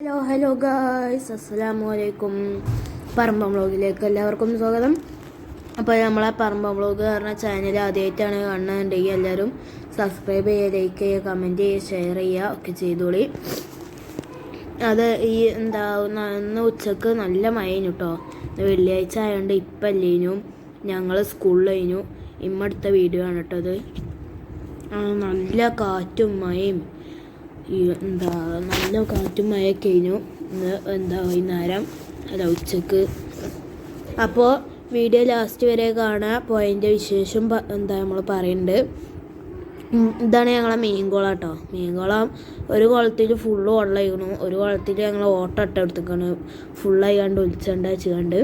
Hello hello guys അസ്സലാമു വലൈക്കും പറമ്പ വ്ളോഗിലേക്ക് എല്ലാവർക്കും സ്വാഗതം. അപ്പോൾ നമ്മളെ പറമ്പ വ്ളോഗ് പറഞ്ഞ ചാനൽ ആദ്യമായിട്ടാണ് കാണുന്നുണ്ടെങ്കിൽ എല്ലാവരും സബ്സ്ക്രൈബ് ചെയ്യുക ലൈക്ക് ചെയ്യുക കമന്റ് ചെയ്യുക ഷെയർ ചെയ്യുക ഒക്കെ ചെയ്തോളി. അത് ഈ എന്താ ഇന്ന് ഉച്ചയ്ക്ക് നല്ല മഴയിനു കേട്ടോ വെള്ളിയാഴ്ച ആയതുകൊണ്ട് ഇപ്പം അല്ലേനു ഞങ്ങൾ സ്കൂളിൽ കഴിഞ്ഞു ഇമ്മടുത്ത വീഡിയോ ആണ് കേട്ടോ അത് നല്ല കാറ്റും മഴയും. ഈ എന്താ നല്ല കാറ്റും മഴയൊക്കെ കഴിഞ്ഞു ഇന്ന് എന്താ വൈകുന്നേരം അല്ല ഉച്ചയ്ക്ക്. അപ്പോൾ വീഡിയോ ലാസ്റ്റ് വരെ കാണുക പോയിന്റെ വിശേഷം എന്താ നമ്മൾ പറയുന്നുണ്ട് ഇതാണ് ഞങ്ങളെ മീൻ കുളം കേട്ടോ മീൻ കുളം ഒരു കുളത്തിൽ ഫുള്ള് വെള്ളമായിരുന്നു ഒരു കുളത്തിൽ ഞങ്ങൾ ഓട്ടം ഇട്ട എടുത്തേക്കാണ് ഫുള്ളായി കണ്ട് ഒലിച്ചണ്ട വെച്ചുകൊണ്ട്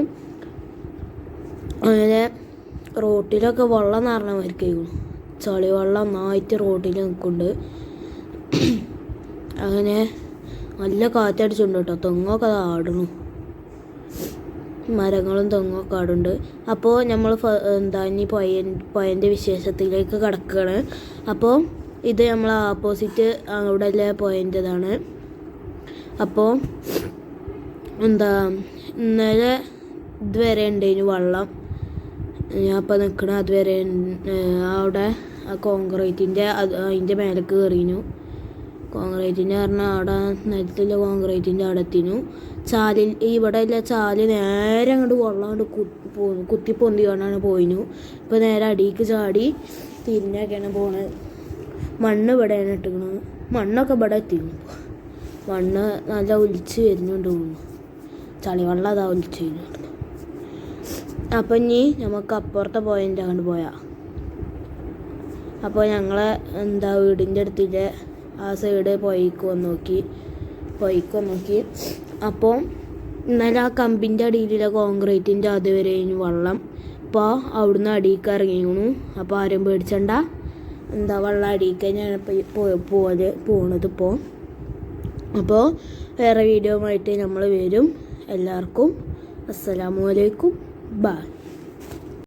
അങ്ങനെ റോട്ടിലൊക്കെ വെള്ളം നിറഞ്ഞമായിരിക്കും ചളി വെള്ളം നന്നായിട്ട് റോട്ടിൽ നിൽക്കുന്നുണ്ട് അങ്ങനെ നല്ല കാറ്റടിച്ചുണ്ട് കേട്ടോ. തെങ്ങൊക്കെ ആടണു മരങ്ങളും തെങ്ങൊക്കെ ആടുണ്ട്. അപ്പോൾ നമ്മൾ എന്താ ഇനി പൊയ പൊയന്റെ വിശേഷത്തിലേക്ക് കിടക്കുകയാണ് അപ്പോൾ ഇത് നമ്മൾ ആപ്പോസിറ്റ് അവിടെ അല്ലേ പോയിന്റെതാണ്. അപ്പോൾ എന്താ ഇന്നലെ ഇതുവരെ ഉണ്ടായിരുന്നു വെള്ളം. ഞാൻ അപ്പോൾ നിൽക്കണ അതുവരെ. അവിടെ കോൺക്രീറ്റിന്റെ അത് അതിന്റെ മേലേക്ക് കയറിനു കോൺക്രീറ്റിന്റെ പറഞ്ഞാൽ അവിടെ നിലത്തില്ല കോൺക്രീറ്റിന്റെ അവിടെ എത്തിനു. ചാലിൽ ഇവിടെ ഇല്ല ചാൽ നേരെ അങ്ങോട്ട് വെള്ളം കൊണ്ട് കുത്തി പൊന്തി കൊണ്ടാണ് പോയിനു. ഇപ്പോൾ നേരെ അടിയിക്ക് ചാടി തിരിഞ്ഞൊക്കെയാണ് പോണത് മണ്ണ് ഇവിടെയാണ് ഇട്ടിക്കണത് മണ്ണൊക്കെ ഇവിടെ എത്തിക്കുന്നു മണ്ണ് നല്ല ഒലിച്ച് വരുന്നുണ്ട് തോന്നുന്നു. ചളിവെള്ളം അതാ ഒലിച്ച് വരുന്നുണ്ട്. അപ്പം ഇനി നമുക്ക് അപ്പുറത്തെ പോയിന്റ് അങ്ങോട്ട് പോയാൽ അപ്പോൾ ഞങ്ങളെ എന്താ വീടിന്റെ അടുത്തിന്റെ ആ സൈഡ് വന്ന് നോക്കി വന്ന് നോക്കി. അപ്പോൾ ഇന്നലെ ആ കമ്പിന്റെ അടിയിലുള്ള കോൺക്രീറ്റിന്റെ അതുവരെ വെള്ളം. അപ്പോൾ അവിടുന്ന് അടിയിക്ക് ഇറങ്ങിയിരുന്നു അപ്പോൾ ആരും പേടിച്ചണ്ട. എന്താ വെള്ളം അടിയിക്ക് ഞാൻ പോലെ പോണത് ഇപ്പോൾ അപ്പോൾ വേറെ വീഡിയോ ആയിട്ട് നമ്മൾ വരും. എല്ലാവർക്കും അസ്സലാമു അലൈക്കും. ബൈ